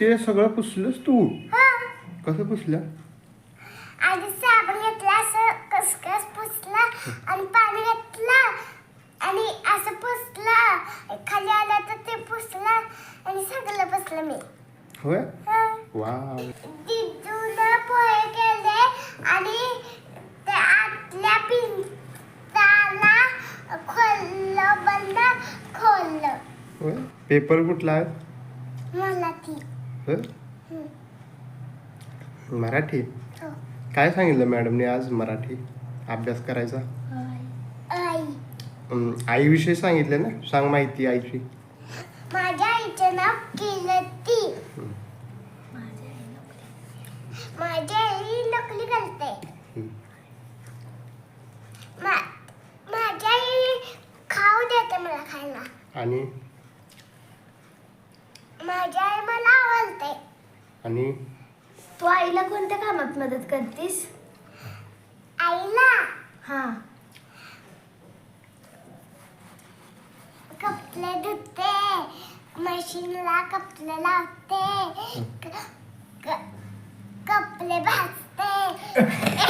ते सगळं पुसलंस तू? हा. कसं पुसलं आणि साबण घेतला असं कसकस पुसला आणि पाणी घातलं आणि असं पुसलं. खाली आलं तर ते पुसलं आणि सगळं पुसलं मी. होय. वा पोहे केले आणि त्या आतल्या पिंताला खोललं बंद खोललं. पेपर कुठला आहे? मला ती. मराठी? हो. काय सांगितलं मॅडमने आज मराठी? अभ्यास करायचा? आई. आईविषयी सांगितले ना? सांग माहिती आईची. माझ्या आईचं नाव किलती. माझी आई नकली. मा- माझी आई खाऊ देते मला खायला. आणि? माझी आई आणि? तू आईला कोणत्या कामात मदत करतीस? आईला? हा. कपडे धुते मशीनला कपडे लावते क- क- कपडे भाजते.